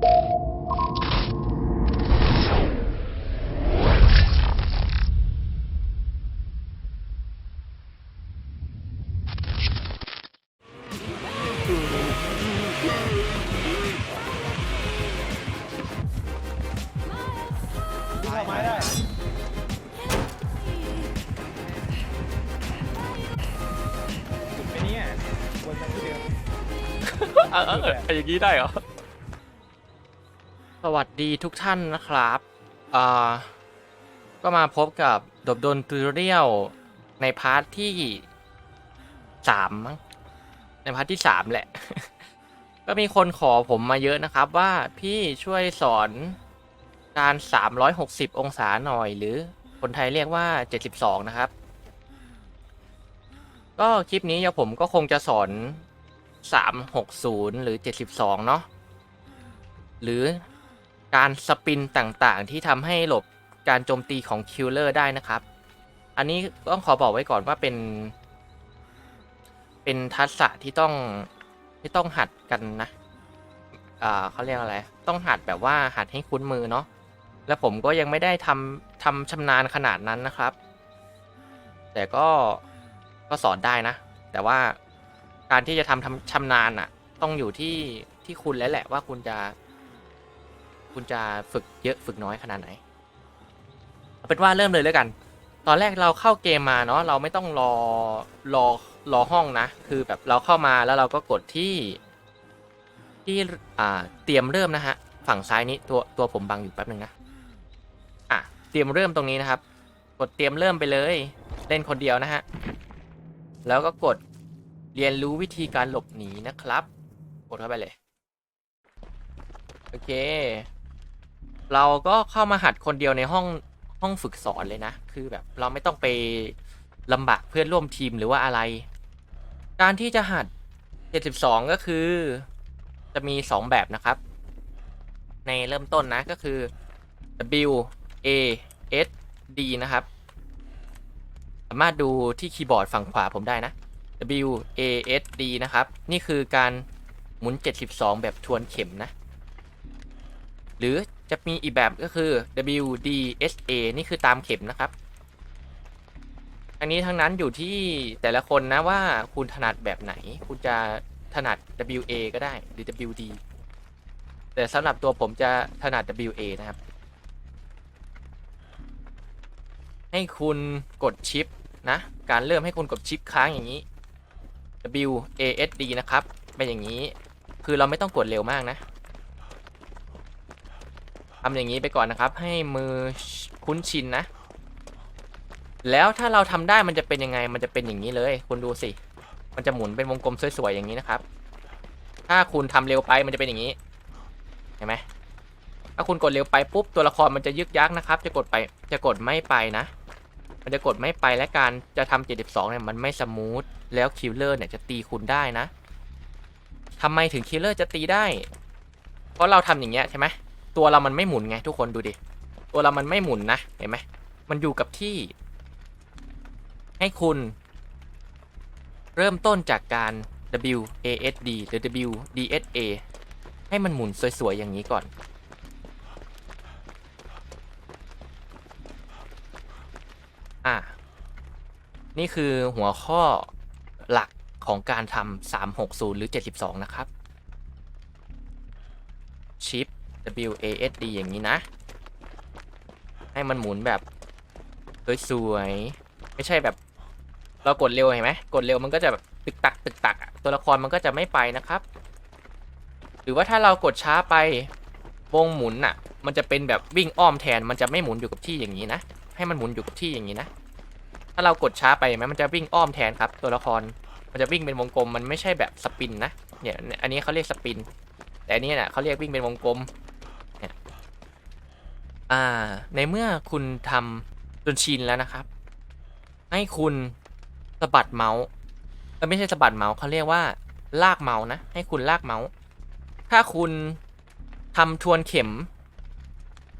เข้าไม้ได้ จุดไปเนี่ยวนมาที่เดิม เออเออเอออย่างนี้ได้เหรอ สวัสดีทุกท่านนะครับอ่าก็มาพบกับดบดนตูเรียลในพาร์ทที่สามมั้งในพาร์ทที่สามแหละ ก็มีคนขอผมมาเยอะนะครับว่าพี่ช่วยสอนการ360องศาหน่อย หรือคนไทยเรียกว่า72นะครับ ก็คลิปนี้เดี๋ยวผมก็คงจะสอน360หรือ72เนาะหรือ การสปินต่างๆ ที่ทำให้หลบการโจมตีของคิลเลอร์ได้นะครับ อันนี้ต้องขอบอกไว้ก่อนว่าเป็น เป็นทักษะที่ต้องที่ต้องหัดกันนะอ่าเขาเรียกอะไร ต้องหัดแบบว่าหัดให้คุ้นมือเนาะ และผมก็ยังไม่ได้ทำทำชำนาญขนาดนั้นนะครับ แต่ก็ก็สอนได้นะ แต่ว่าการที่จะทำทำชำนาญอะ ต้องอยู่ที่ที่คุณแล้วแหละว่าคุณจะ คุณจะฝึกเยอะฝึกน้อยขนาดไหนเอาเป็นว่าเริ่มเลยแล้วกัน ตอนแรกเราเข้าเกมมาเนาะเราไม่ต้องรอรอรอห้องนะ คือแบบเราเข้ามาแล้วเราก็กดที่ที่อ่าเตรียมเริ่มนะฮะฝั่งซ้ายนี้ตัวตัวผมบังอยู่แป๊บนึงนะอะเตรียมเริ่มตรงนี้นะครับ กดเตรียมเริ่มไปเลยเล่นคนเดียวนะฮะแล้วก็กดเรียนรู้วิธีการหลบหนีนะครับ กดเข้าไปเลย โอเค เราก็เข้ามาหัดคนเดียวในห้องห้องฝึกสอนเลยนะ คือแบบเราไม่ต้องไปลำบากเพื่อนร่วมทีมหรือว่าอะไร การที่จะหัด 72 ก็คือ จะมี 2 แบบนะครับ ในเริ่มต้นนะก็คือ W A S D นะครับ สามารถดูที่คีย์บอร์ดฝั่งขวาผมได้นะ W A S D นะครับ นี่คือการหมุน 72 แบบทวนเข็มนะ หรือจะมีอีกแบบก็คือ W D S A นี่คือตามเข็มนะครับอันนี้ทั้งนั้นอยู่ที่แต่ละคนนะว่าคุณถนัดแบบไหน คุณจะถนัด W A ก็ได้หรือ W D แต่สำหรับตัวผมจะถนัด W A นะครับ ให้คุณกดชิปนะ การเริ่มให้คุณกดชิปค้างอย่างนี้ W A S D นะครับ เป็นอย่างนี้ คือเราไม่ต้องกดเร็วมากนะ ทำอย่างนี้ไปก่อนนะครับ ให้มือคุ้นชินนะ แล้วถ้าเราทำได้มันจะเป็นยังไง มันจะเป็นอย่างนี้เลย คุณดูสิ มันจะหมุนเป็นวงกลมสวยๆอย่างนี้นะครับ ถ้าคุณทำเร็วไปมันจะเป็นอย่างนี้ เห็นไหมถ้าคุณกดเร็วไปปุ๊บตัวละครมันจะยึกยักนะครับ จะกดไปจะกดไม่ไปนะ มันจะกดไม่ไปและการจะทำ72เนี่ยมันไม่สมูทแล้วคิลเลอร์เนี่ยจะตีคุณได้นะทำไมถึงคิลเลอร์จะตีได้ เพราะเราทำอย่างเงี้ยใช่ไหม ตัวเรามันไม่หมุนไงทุกคนดูดิ ตัวเรามันไม่หมุนนะ เห็นไหม มันอยู่กับที่ ให้คุณ เริ่มต้นจากการ W A S D หรือ W D S A ให้มันหมุนสวย ๆ อย่างนี้ก่อน อะ นี่คือหัวข้อหลักของการทำ360 หรือ 72 นะครับ ชิป W A S D อย่างนี้นะ ให้มันหมุนแบบสวยๆไม่ใช่แบบ เรากดเร็วเห็นไหมกดเร็วมันก็จะแบบตึกตักตึกตักตัวละครมันก็จะไม่ไปนะครับ หรือว่าถ้าเรากดช้าไปวงหมุนอะ มันจะเป็นแบบวิ่งอ้อมแทนมันจะไม่หมุนอยู่กับที่อย่างนี้นะ ให้มันหมุนอยู่กับที่อย่างนี้นะ ถ้าเรากดช้าไปไหมมันจะวิ่งอ้อมแทนครับ ตัวละครมันจะวิ่งเป็นวงกลมมันไม่ใช่แบบสปินนะเนี่ยอันนี้เขาเรียกสปิน แต่อันนี้เนี่ยเขาเรียกวิ่งเป็นวงกลม อ่า ในเมื่อคุณทำจนชินแล้วนะครับ ให้คุณสะบัดเมาส์ไม่ใช่สะบัดเมาส์เขาเรียกว่าลากเมาส์นะ ให้คุณลากเมาส์ ถ้าคุณทำทวนเข็ม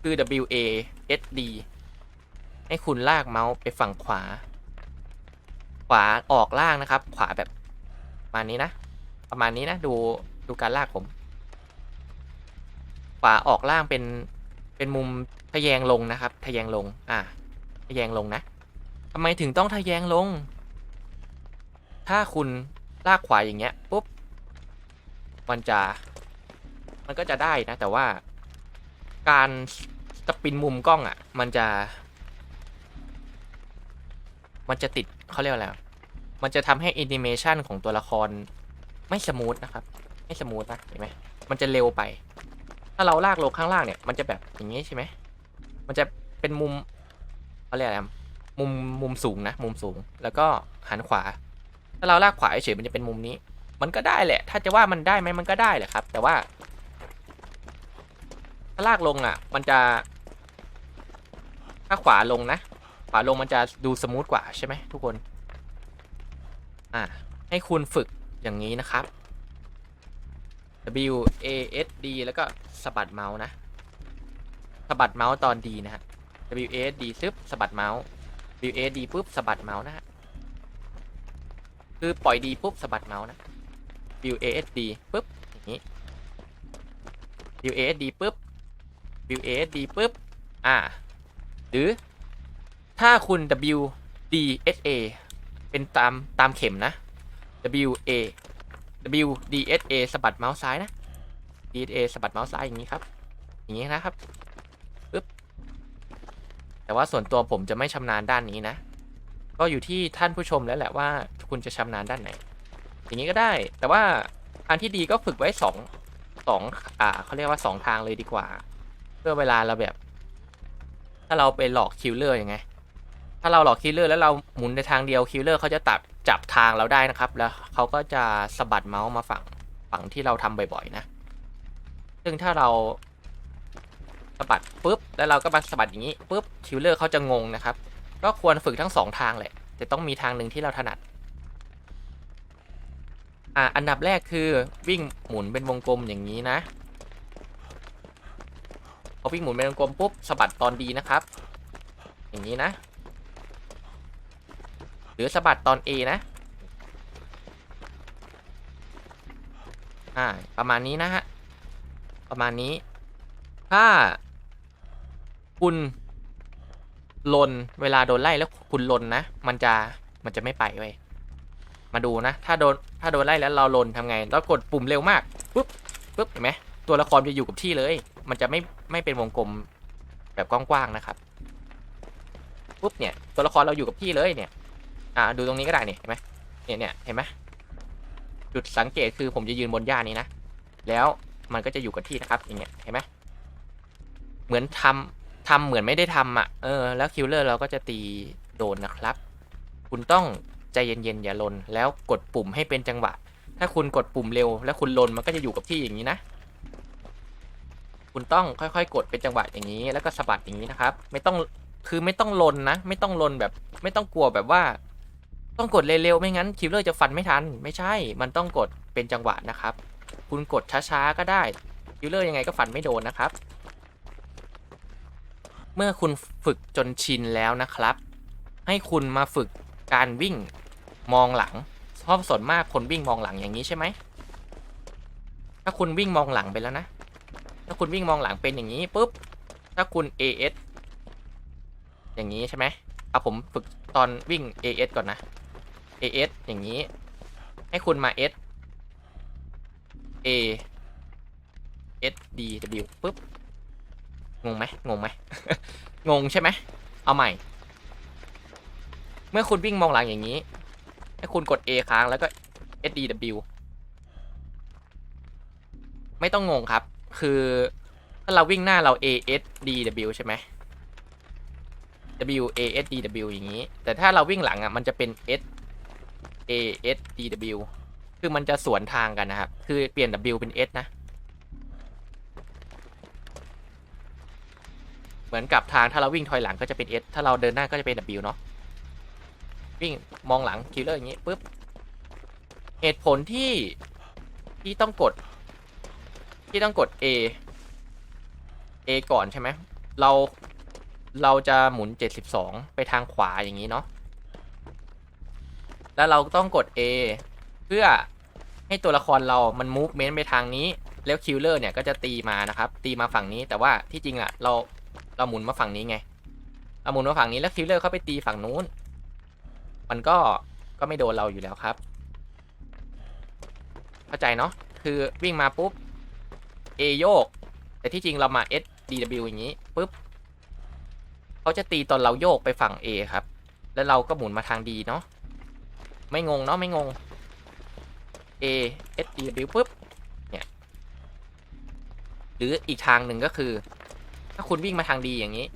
คือ W A S D ให้คุณลากเมาส์ไปฝั่งขวา ขวาออกล่างนะครับ ขวาแบบประมาณนี้นะ ประมาณนี้นะ ดูดูการลากผม ขวาออกล่างเป็นเป็นมุม ทะแยงลงนะครับ ทะแยงลง อ่าทะแยงลงนะทำไมถึงต้องทะแยงลง ถ้าคุณลากขวาอย่างเงี้ยปุ๊บ มันจะ มันก็จะได้นะ แต่ว่าการสปินมุมกล้องอะ่ะ มันจะ มันจะติดเขาเรียกว่าอะไรวมันจะทำให้แอนิเมชันของตัวละครไม่สมูทนะครับ ไม่สมูทนะ เห็นไหม มันจะเร็วไป ถ้าเราลากลงข้างล่างเนี่ย มันจะแบบอย่างนี้ใช่ไหม มันจะเป็นมุมเขาเรียกอะไรอะมุมมุมสูงนะ มุมสูงแล้วก็หันขวา ถ้าเราลากขวาเฉยมันจะเป็นมุมนี้ มันก็ได้แหละ ถ้าจะว่ามันได้ไหมมันก็ได้แหละครับ แต่ว่า ถ้าลากลงอะ มันจะ ถ้าขวาลงนะ ขวาลงมันจะดูสมูทกว่าใช่ไหมทุกคน อ่า ให้คุณฝึกอย่างนี้นะครับ W A S D แล้วก็สะบัดเมาส์นะ สะบัดเมาส์ตอนดีนะฮะ W A S D ซึบสะบัดเมาส์ W A S D ปุ๊บสะบัดเมาส์นะฮะ คือปล่อยดีปุ๊บสะบัดเมาส์นะ W A S D ปุ๊บอย่างนี้ W A S D ปุ๊บ W A S D ปุ๊บ อ่า หรือถ้าคุณ W D S A เป็นตามตามเข็มนะ W A W D S A สะบัดเมาส์ซ้ายนะ D S A สะบัดเมาส์ซ้ายอย่างนี้ครับ อย่างนี้นะครับ แต่ว่าส่วนตัวผมจะไม่ชำนาญด้านนี้นะ ก็อยู่ที่ท่านผู้ชมแล้วแหละว่าคุณจะชำนาญด้านไหน อย่างนี้ก็ได้ แต่ว่าอันที่ดีก็ฝึกไว้สองสองอ่าเขาเรียกว่าสองทางเลยดีกว่า เพื่อเวลาเราแบบ ถ้าเราไปหลอกคิลเลอร์ยังไง ถ้าเราหลอกคิลเลอร์แล้วเราหมุนในทางเดียวคิลเลอร์เขาจะตัดจับทางเราได้นะครับ แล้วเขาก็จะสะบัดเมาส์มาฝั่งฝั่งที่เราทำบ่อยๆนะ ซึ่งถ้าเรา สะบัดปุ๊บแล้วเราก็มาสะบัดอย่างนี้ปุ๊บคิลเลอร์เขาจะงงนะครับ ก็ควรฝึกทั้งสองทางแหละ แต่ต้องมีทางหนึ่งที่เราถนัดอ่าอันดับแรกคือวิ่งหมุนเป็นวงกลมอย่างนี้นะพอวิ่งหมุนเป็นวงกลมปุ๊บสะบัดตอนดีนะครับ อย่างนี้นะ หรือสะบัดตอน A นะอ่าประมาณนี้นะฮะประมาณนี้ถ้า คุณลนเวลาโดนไล่แล้วคุณลนนะ มันจะมันจะไม่ไปเว้ยมาดูนะ ถ้าโดนถ้าโดนไล่แล้วเราลนทำไงแล้วกดปุ่มเร็วมากปุ๊บปุ๊บเห็นไหมตัวละครจะอยู่กับที่เลย มันจะไม่ไม่เป็นวงกลมแบบกว้างๆนะครับปุ๊บเนี่ยตัวละครเราอยู่กับที่เลยเนี่ยอ่าดูตรงนี้ก็ได้เนี่ยเห็นไหมเนี่ยเนี่ยเห็นไหมจุดสังเกตคือผมจะยืนบนหญ้านี้นะแล้วมันก็จะอยู่กับที่นะครับอย่างเงี้ยเห็นไหมเหมือนทำ ทำเหมือนไม่ได้ทำอะ เออ แล้วคิลเลอร์เราก็จะตีโดนนะครับ คุณต้องใจเย็นๆอย่าลน แล้วกดปุ่มให้เป็นจังหวะ ถ้าคุณกดปุ่มเร็ว แล้วคุณลนมันก็จะอยู่กับที่อย่างนี้นะ คุณต้องค่อยๆ กดเป็นจังหวะอย่างนี้ แล้วก็สะบัดอย่างนี้นะครับ ไม่ต้อง คือไม่ต้องลนนะ ไม่ต้องลนแบบ ไม่ต้องกลัวแบบว่า ต้องกดเร็วๆ ไม่งั้นคิลเลอร์จะฟันไม่ทัน ไม่ใช่ มันต้องกดเป็นจังหวะนะครับ คุณกดช้าๆ ก็ได้คิลเลอร์ยังไงก็ฟันไม่โดนนะครับ เมื่อคุณฝึกจนชินแล้วนะครับ ให้คุณมาฝึกการวิ่งมองหลังเพราะส่วนมากคนวิ่งมองหลังอย่างนี้ใช่ไหม ถ้าคุณวิ่งมองหลังไปแล้วนะ ถ้าคุณวิ่งมองหลังเป็นอย่างนี้ปุ๊บ ถ้าคุณ AS อย่างนี้ใช่ไหมเอาผมฝึกตอนวิ่ง AS ก่อนนะ AS อย่างนี้ ให้คุณมา S A S D W ปุ๊บ งงไหมงงไหม งงใช่ไหม เอาใหม่ เมื่อคุณวิ่งมองหลังอย่างนี้ ให้คุณกด A ค้างแล้วก็ S D W ไม่ต้องงงครับ คือ ถ้าเราวิ่งหน้าเรา A S D W ใช่ไหม W A S D W อย่างนี้ แต่ถ้าเราวิ่งหลังอะ มันจะเป็น S A S D W คือมันจะสวนทางกันนะครับ คือเปลี่ยน W เป็น S นะ เหมือนกับทางถ้าเราวิ่งถอยหลังก็จะเป็น S ถ้าเราเดินหน้าก็จะเป็น W เนาะวิ่งมองหลังคิลเลอร์อย่างนี้ปุ๊บเหตุผลที่ที่ต้องกด ที่ต้องกด A A ก่อนใช่ไหมเราเราจะหมุน 72 ไปทางขวาอย่างนี้เนาะแล้วเราต้องกด A เพื่อให้ตัวละครเรามัน movement ไปทางนี้ แล้วคิลเลอร์เนี่ยก็จะตีมานะครับ ตีมาฝั่งนี้แต่ว่าที่จริงอะเรา เราหมุนมาฝั่งนี้ไงเราหมุนมาฝั่งนี้แล้วคิลเลอร์เขาไปตีฝั่งนู้น มันก็ก็ไม่โดนเราอยู่แล้วครับ เข้าใจเนาะคือวิ่งมาปุ๊บ A โยก แต่ที่จริงเรามา S D W อย่างนี้ปุ๊บเขาจะตีตอนเราโยกไปฝั่ง A ครับ แล้วเราก็หมุนมาทาง D เนาะไม่งงเนาะไม่งง A S D W ปุ๊บเนี่ยหรืออีกทางหนึ่งก็คือ ถ้าคุณวิ่งมาทาง D อย่างนี้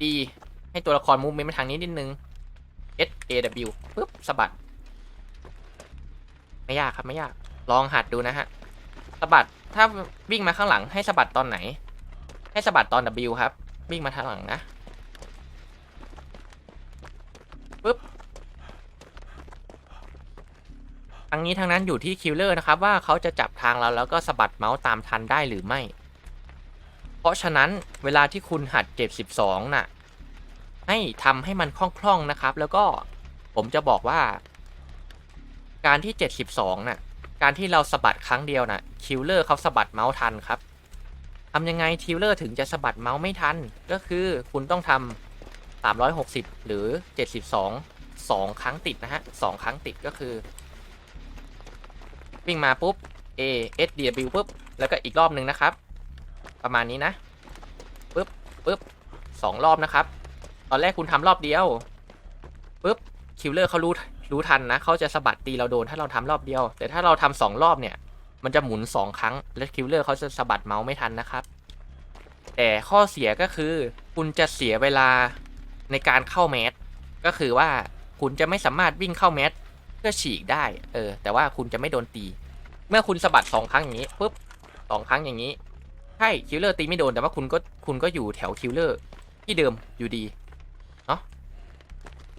D ให้ตัวละครมูฟเมนต์มาทางนี้นิดนึง S A W ปุ๊บสะบัด ไม่ยากครับไม่ยาก ลองหัดดูนะฮะสะบัดถ้าวิ่งมาข้างหลังให้สะบัดตอนไหน ให้สะบัดตอน W ครับ วิ่งมาทางหลังนะปุ๊บทั้งนี้ทั้งนั้นอยู่ที่คิลเลอร์นะครับว่าเขาจะจับทางเราแล้วก็สะบัดเมาส์ตามทันได้หรือไม่ ราะฉะนั้นเวลาที่คุณหัดเจ็บ 12น่ะให้ทำให้มันคล่องๆนะครับ แล้วก็ผมจะบอกว่า การที่ 72น่ะการที่เราสะบัดครั้งเดียวน่ะคิลเลอร์เขาสะบัดเมาส์ทันครับทำยังไงคิลเลอร์ถึงจะสะบัดเมาส์ไม่ทัน ก็คือคุณต้องทำ360 หรือ 72 2 ครั้งติดนะฮะ2ครั้งติดก็คือ วิ่งมาปุ๊บ A S D W ปุ๊บ แล้วก็อีกรอบหนึ่งนะครับ ประมาณนี้นะปุ๊บปุ๊บสองรอบนะครับ ตอนแรกคุณทำรอบเดียวปุ๊บคิลเลอร์เขารู้รู้ทันนะเขาจะสะบัดตีเราโดนถ้าเราทำรอบเดียว แต่ถ้าเราทำสองรอบเนี่ย มันจะหมุนสองครั้ง และคิลเลอร์เขาจะสะบัดเมาส์ไม่ทันนะครับ แต่ข้อเสียก็คือ คุณจะเสียเวลาในการเข้าแมสก็คือว่าคุณจะไม่สามารถวิ่งเข้าแมสเพื่อฉีกได้ เออ แต่ว่าคุณจะไม่โดนตี เมื่อคุณสะบัดสองครั้งอย่างนี้ปุ๊บสองครั้งอย่างนี้ ใช่คิลเลอร์ตีไม่โดนแต่ว่าคุณก็คุณก็อยู่แถวคิลเลอร์ที่เดิมอยู่ดีเนาะ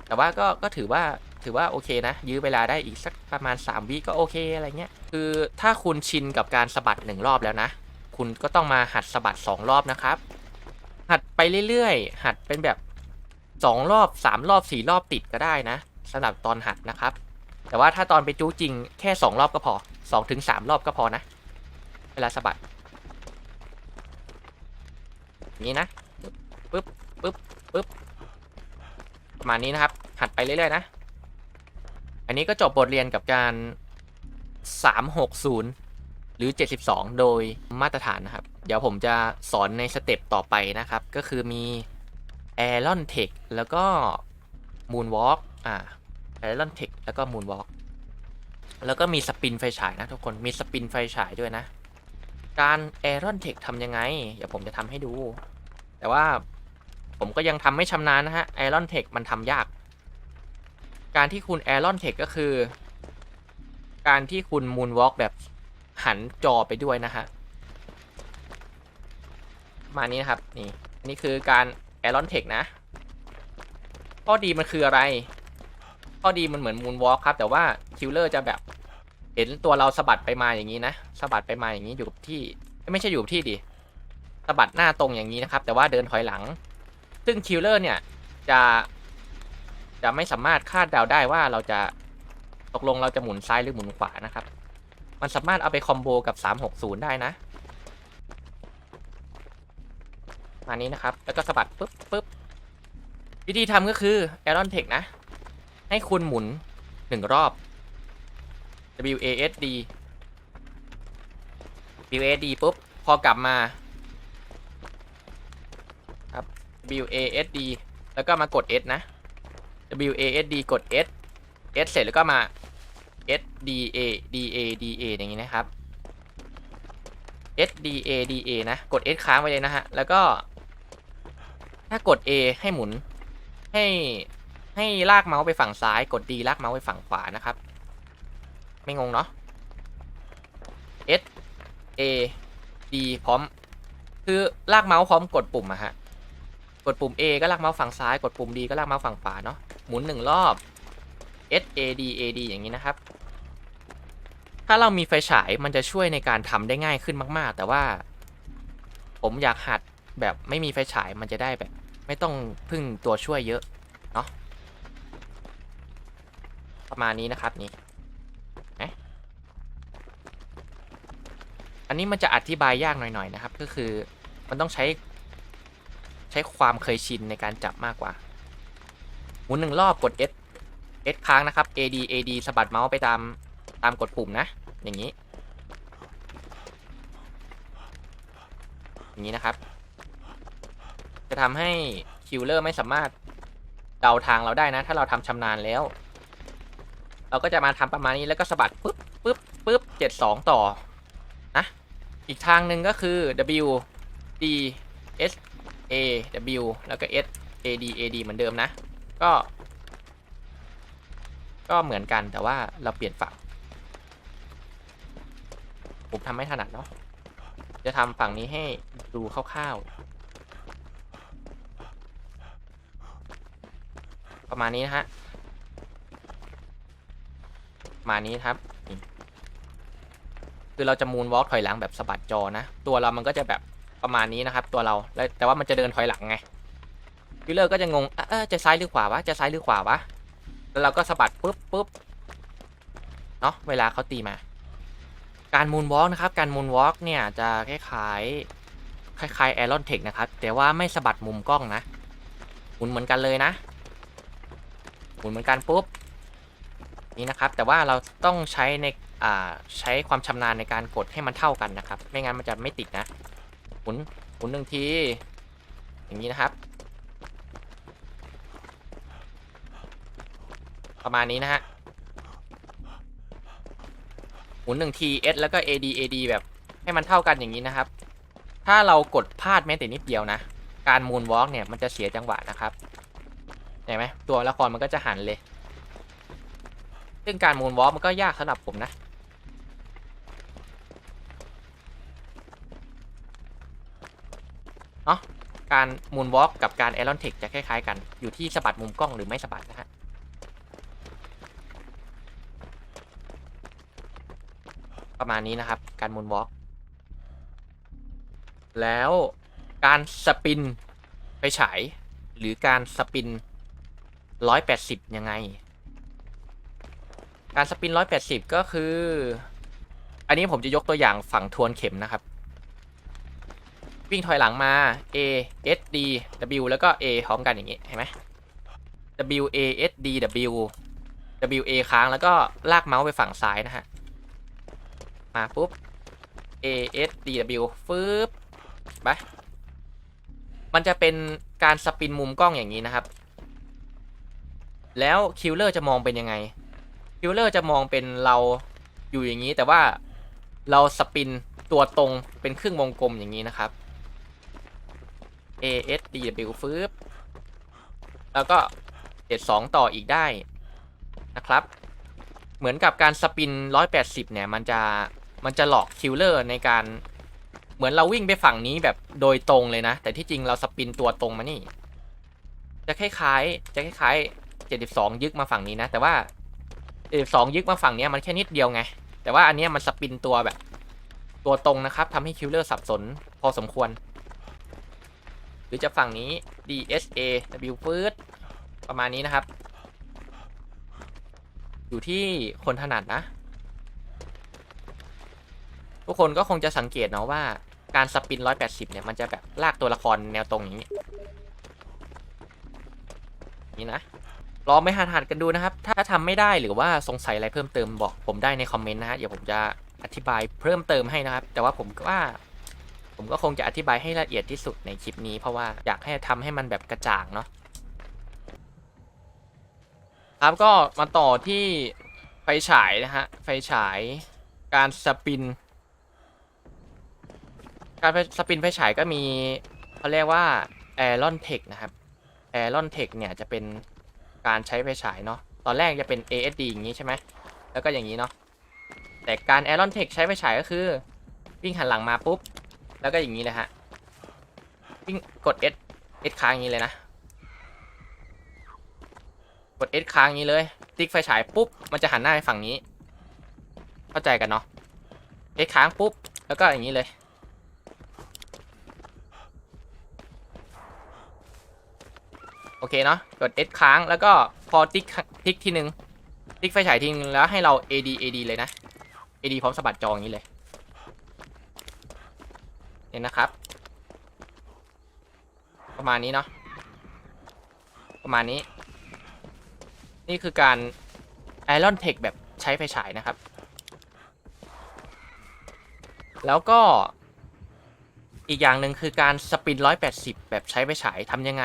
แต่ว่าก็ก็ถือว่าถือว่าโอเคนะ ยื้อเวลาได้อีกสักประมาณ 3 วิก็โอเคอะไรเงี้ย คือถ้าคุณชินกับการสะบัดหนึ่งรอบแล้วนะ คุณก็ต้องมาหัดสะบัด 2 รอบนะครับ หัดไปเรื่อยๆ หัดเป็นแบบ 2 รอบ 3 รอบ 4 รอบติดก็ได้นะสำหรับตอนหัดนะครับ แต่ว่าถ้าตอนไปจู้จริงแค่ 2 รอบก็พอ2ถึง3รอบก็พอนะ เวลาสะบัด นี้นะปึ๊บปึ๊บปึ๊บประมาณนี้นะครับ หัดไปเรื่อยๆนะ อันนี้ก็จบบทเรียนกับการ 360 หรือ 72 โดยมาตรฐานนะครับ เดี๋ยวผมจะสอนในสเต็ปต่อไปนะครับ ก็คือมี Aeron Tech แล้วก็ Moonwalk อ่า Aeron Tech แล้วก็ Moonwalk แล้วก็มีสปินไฟฉายนะทุกคน มีสปินไฟฉายด้วยนะ การ Aeron Tech ทำยังไง เดี๋ยวผมจะทำให้ดู แต่ว่าผมก็ยังทำไม่ชำนาญนะฮะ Aeron Tech มันทำยาก การที่คุณ Aeron Tech ก็คือ การที่คุณ Moonwalk แบบหันจอไปด้วยนะฮะมานี้นะครับนี่อันนี้คือการ Aeron Tech นะ ข้อดีมันคืออะไร ข้อดีมันเหมือน Moonwalk ครับ แต่ว่า Killer จะแบบ เห็นตัวเราสะบัดไปมาอย่างนี้นะสะบัดไปมาอย่างนี้อยู่ที่ไม่ใช่อยู่ที่ดิสะบัดหน้าตรงอย่างนี้นะครับ แต่ว่าเดินถอยหลัง ซึ่ง Killer เนี่ยจะจะไม่สามารถคาดเดาได้ว่าเราจะตกลงเราจะหมุนซ้ายหรือหมุนขวานะครับ มันสามารถเอาไปคอมโบกับ 360 ได้นะมานี้นะครับ แล้วก็สะบัดปุ๊บปุ๊บวิธีทำก็คือ Aeron Tech นะ ให้คุณหมุนหนึ่งรอบ W A S D W A S D ปุ๊บ พอกลับมาครับ W A S D แล้วก็มากด S นะ W A S D กด S S เสร็จแล้วก็มา S D A D A D A อย่างนี้นะครับ S D A D A นะ กด S ค้างไว้เลยนะฮะ แล้วก็ถ้ากด A ให้หมุน ให้ให้ลากเมาส์ไปฝั่งซ้าย กด D ลากเมาส์ไปฝั่งขวานะครับ ไม่งงเนาะ S A D พร้อม คือลากเมาส์พร้อมกดปุ่มอะฮะ กดปุ่ม A ก็ลากเมาส์ฝั่งซ้าย กดปุ่ม D ก็ลากเมาส์ฝั่งขวาเนาะ หมุนหนึ่งรอบ S A D A D อย่างนี้นะครับ ถ้าเรามีไฟฉายมันจะช่วยในการทำได้ง่ายขึ้นมาก ๆ แต่ว่า ผมอยากหัดแบบไม่มีไฟฉายมันจะได้แบบ ไม่ต้องพึ่งตัวช่วยเยอะ เนาะประมาณนี้นะครับนี่ อันนี้มันจะอธิบายยากหน่อยๆนะครับ ก็คือมันต้องใช้ ใช้ความเคยชินในการจับมากกว่า หมุนหนึ่งรอบกด S S ค้างนะครับ AD AD สะบัดเมาส์ไปตามตามกดปุ่มนะ อย่างนี้ อย่างนี้นะครับ จะทำให้คิวเลอร์ไม่สามารถเดาทางเราได้นะ ถ้าเราทำชำนาญแล้ว เราก็จะมาทำประมาณนี้แล้วก็สะบัดปุ๊บปุ๊บปุ๊บเจ็ดสองต่อ อีกทางหนึ่งก็คือ W D S A W แล้วก็ S A D A D เหมือนเดิมนะ ก็ ก็เหมือนกันแต่ว่าเราเปลี่ยนฝั่งผมทำไม่ถนัดเนาะ จะทำฝั่งนี้ให้ดูคร่าวๆ ประมาณนี้นะฮะประมาณนี้ครับ คือเราจะมูนวอล์กถอยหลังแบบสะบัดจอนะ ตัวเรามันก็จะแบบประมาณนี้นะครับ ตัวเราแต่ว่ามันจะเดินถอยหลังไงวิลเลอร์ก็จะงงเออจะซ้ายหรือขวาวะจะซ้ายหรือขวาวะแล้วเราก็สะบัดปุ๊บปุ๊บเนาะเวลาเขาตีมา การมูนวอล์กนะครับ การมูนวอล์กเนี่ยจะคล้ายคล้ายๆแอรอนเทคนะครับ แต่ว่าไม่สะบัดมุมกล้องนะหมุนเหมือนกันเลยนะหมุนเหมือนกันปุ๊บนี่นะครับ แต่ว่าเราต้องใช้ใน ใช้ความชำนาญในการกดให้มันเท่ากันนะครับ ไม่งั้นมันจะไม่ติดนะหมุนหมุนหนึ่งที อย่างนี้นะครับ ประมาณนี้นะฮะหมุนหนึ่งที S แล้วก็ AD AD แบบให้มันเท่ากันอย่างนี้นะครับ ถ้าเรากดพลาดแม้แต่นิดเดียวนะ การมูนวอล์กเนี่ยมันจะเสียจังหวะนะครับเห็นไหมตัวละครมันก็จะหันเลย ซึ่งการมูนวอล์กมันก็ยากสำหรับผมนะ เนาะการมูนวอล์กกับการแอรอนเทคจะคล้ายๆกัน อยู่ที่สะบัดมุมกล้องหรือไม่สะบัดนะฮะประมาณนี้นะครับ การมูนวอล์กแล้วการสปินไปฉาย หรือการสปิน 180 ยังไง การสปิน 180 ก็คือ อันนี้ผมจะยกตัวอย่างฝั่งทวนเข็มนะครับ วิ่งถอยหลังมา A S D W แล้วก็ A พร้อมกันอย่างนี้เห็นไหม W A S D W W A ค้างแล้วก็ลากเมาส์ไปฝั่งซ้ายนะฮะ มาปุ๊บ A S D W ฟืบไป มันจะเป็นการสปินมุมกล้องอย่างนี้นะครับ แล้วคิลเลอร์จะมองเป็นยังไง คิลเลอร์จะมองเป็นเราอยู่อย่างนี้แต่ว่าเราสปินตัวตรงเป็นครึ่งวงกลมอย่างนี้นะครับ A S D W ฟืบแล้วก็เจ็ดสองต่ออีกได้นะครับ เหมือนกับการสปิน 180 เนี่ย มันจะมันจะหลอกคิลเลอร์ในการเหมือนเราวิ่งไปฝั่งนี้แบบโดยตรงเลยนะ แต่ที่จริงเราสปินตัวตรงมานี่ จะคล้ายๆ จะคล้ายๆ 72 ยึกมาฝั่งนี้นะ แต่ว่า 72 ยึกมาฝั่งนี้มันแค่นิดเดียวไง แต่ว่าอันนี้มันสปินตัวแบบ ตัวตรงนะครับทำให้คิลเลอร์สับสนพอสมควร หรือจะฝั่งนี้ DSA W ฟืดประมาณนี้นะครับ อยู่ที่คนถนัดนะ ทุกคนก็คงจะสังเกตเนาะว่าการสปิน 180 เนี่ย มันจะแบบลากตัวละครแนวตรงอย่างนี้ นี่นะลองไปหัดหัดกันดูนะครับ ถ้าทำไม่ได้หรือว่าสงสัยอะไรเพิ่มเติมบอกผมได้ในคอมเมนต์นะฮะ เดี๋ยวผมจะอธิบายเพิ่มเติมให้นะครับ แต่ว่าผมว่า ผมก็คงจะอธิบายให้ละเอียดที่สุดในคลิปนี้ เพราะว่าอยากให้ทำให้มันแบบกระจ่างเนาะครับก็มาต่อที่ไฟฉายนะฮะไฟฉายการสปิน การสปินไฟฉายก็มีเขาเรียกว่า Aeron Tech นะครับ Aeron Tech เนี่ยจะเป็นการใช้ไฟฉายเนาะตอนแรกจะเป็น ASD อย่างนี้ใช่ไหมแล้วก็อย่างนี้เนาะแต่การ Aeron Tech ใช้ไฟฉายก็คือ วิ่งหันหลังมาปุ๊บ แล้วก็อย่างนี้เลยฮะวิ่งกด S S ค้างอย่างนี้เลยนะ กด S ค้างอย่างนี้เลย ติ๊กไฟฉายปุ๊บ มันจะหันหน้าไปฝั่งนี้ เข้าใจกันเนาะ S ค้างปุ๊บ แล้วก็อย่างนี้เลย โอเคเนาะ กด S ค้าง แล้วก็พอติ๊กติ๊กทีนึง ติ๊กไฟฉายทีนึงแล้วให้เรา AD AD เลยนะ AD พร้อมสะบัดจออย่างนี้เลย นี่นะครับ ประมาณนี้เนาะประมาณนี้ นี่คือการ Iron Tech แบบใช้ไฟฉายนะครับ แล้วก็อีกอย่างหนึ่งคือการสปิน 180 แบบใช้ไฟฉายทำยังไง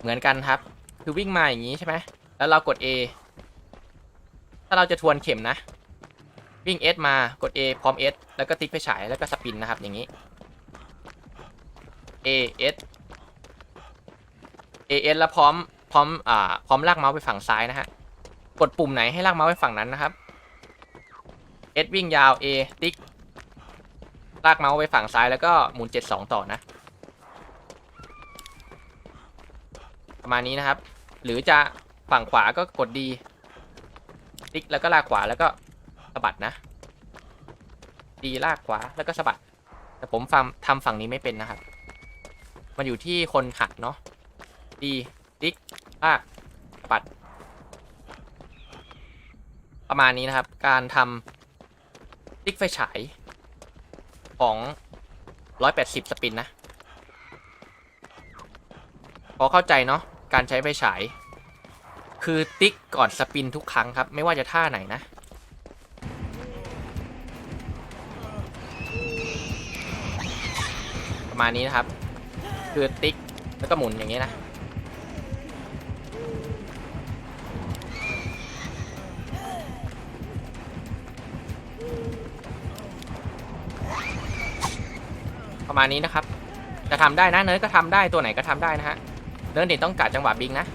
เหมือนกันครับ คือวิ่งมาอย่างนี้ใช่ไหมแล้วเรากด A ถ้าเราจะทวนเข็มนะ วิ่ง S มากด A พร้อม S แล้วก็ติ๊กไฟฉายแล้วก็สปินนะครับอย่างนี้ A S A S แล้วพร้อมพร้อมอ่าพร้อมลากเมาส์ไปฝั่งซ้ายนะฮะกดปุ่มไหนให้ลากเมาส์ไปฝั่งนั้นนะครับ S วิ่งยาว A ติ๊กลากเมาส์ไปฝั่งซ้ายแล้วก็หมุน 72 ต่อนะ ประมาณนี้นะครับ หรือจะฝั่งขวาก็กดดีติ๊กแล้วก็ลากขวาแล้วก็ สะบัดนะดีลากขวาแล้วก็สะบัด แต่ผมฟังทำฝั่งนี้ไม่เป็นนะครับ มันอยู่ที่คนหัดเนาะดีติ๊กลากสะบัด ประมาณนี้นะครับ การทำติ๊กไฟฉายของ 180 สปินนะ พอเข้าใจเนาะ การใช้ไฟฉาย คือติ๊กก่อนสปินทุกครั้งครับ ไม่ว่าจะท่าไหนนะ มาณนี้นะครับ คือติ๊กแล้วก็หมุนอย่างนี้นะ ประมาณนี้นะครับ จะทำได้นะเนิร์ดก็ทำได้ตัวไหนก็ทำได้นะฮะเนิร์ดเด็ต้องกัดจังหวะบิงนะ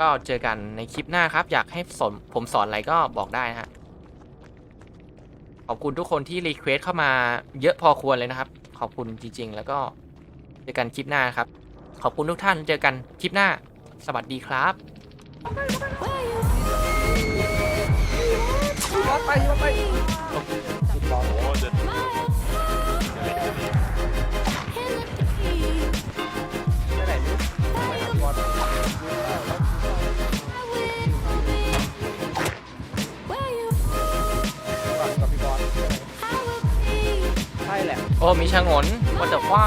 ก็เจอกันในคลิปหน้าครับ อยากให้สอนผมสอนอะไรก็บอกได้นะฮะ ขอบคุณทุกคนที่รีเควสเข้ามาเยอะพอควรเลยนะครับ ขอบคุณจริง ๆ แล้วก็เจอกันคลิปหน้าครับ ขอบคุณทุกท่านเจอกันคลิปหน้า สวัสดีครับไปไป โอ้มีชะงนวันเดอร์ฟ้า